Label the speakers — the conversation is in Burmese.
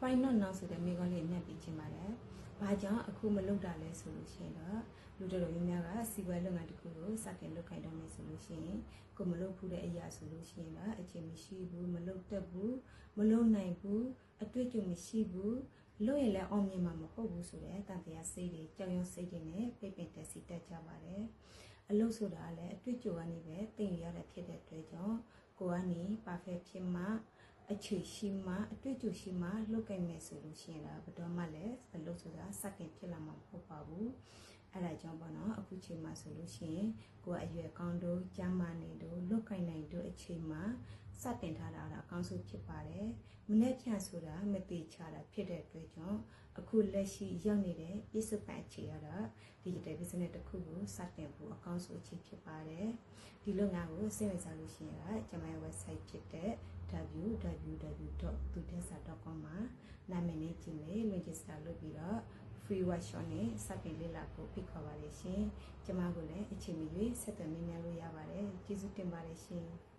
Speaker 1: why not now ဆိုတဲ့မိကွန်းလေးညှပ်ပြီးချင်းပါတယ်။ဘာကြောင့်အခုမလုပ်တာလဲဆိုလို့ရှိရင်တော့လူတော်တော်များများကစီပွားလုပ်ငန်းတစ်ခုကိုစတင်လုပ်ခိုင်းတော့မယ်ဆိုလို့ရှိရင်ကိုမလုပ်ဘူးတဲ့အရာဆိုလို့ရှိရင်တော့အခြေမရှိဘူးမလုပ်တတ်ဘူးမလုပ်နိုင်ဘူးအတွေ့အကြုံမရှိဘူးလို့ရင်လည်းအောင်မြင်မှာမဟုတ်ဘူးဆိုတဲ့တန်တရားစိတ်တွေကြောင်ရုံစိတ်တွေနဲ့ပြိပင်တက်စီတက်ကြပါတယ်အလုပ်ဆိုတာလည်းအတွေ့အကြုံကနေပဲသင်ယူရတဲ့ဖြစ်တဲ့အတွက်ကြောင့်ကိုကနေ perfect ဖြစ်မှ အခြေရှိမှအတွေ့အကြုံရှိမှလုပ်ကြမယ်ဆိုလို့ရှိရင်တော့ဘယ်တော့မှလည်းအလုပ်ဆိုတာစတင်ဖြစ်လာမှာမဟုတ်ပါဘူးအဲ့ဒါကြောင့်ပေါ့နော်အခုချိန်မှာဆိုလို့ရှိရင်ကိုယ်အရွယ်ကောင်းတို့ကျမ်းမာနေတို့လုတ်ကင် နိုင်တို့အချိန်မှာစတင်ထားတာအကောင်းဆုံးဖြစ်ပါတယ်မနေ့ဖြန်ဆိုတာမတိချတာဖြစ်တဲ့အတွက်ကြောင့်အခုလက်ရှိရောက်နေတဲ့ပြစ္ဆုတ်ပန်အခြေရတော့ digital business တစ်ခုကိုစတင်ဖို့အကောင်းဆုံးအခြေဖြစ်ပါတယ်ဒီလုပ်ငန်းကိုစိတ်ဝင်စားလို့ရှိရင်ကကျွန်မရဲ့ website ဖြစ်တဲ့ www.tudesa.com မှာနာမည်နဲ့ကြည့်မယ် register လုပ်ပြီးတော့ free workshop နဲ့စတင်လေ့လာဖို့ဖိတ်ခေါ်ပါတယ်ရှင်။ကျွန်မကိုလည်းအချိန်မီဆက်သွယ်မေးမြန်းလို့ရပါတယ်။ ကျေးဇူးတင်ပါတယ်ရှင်။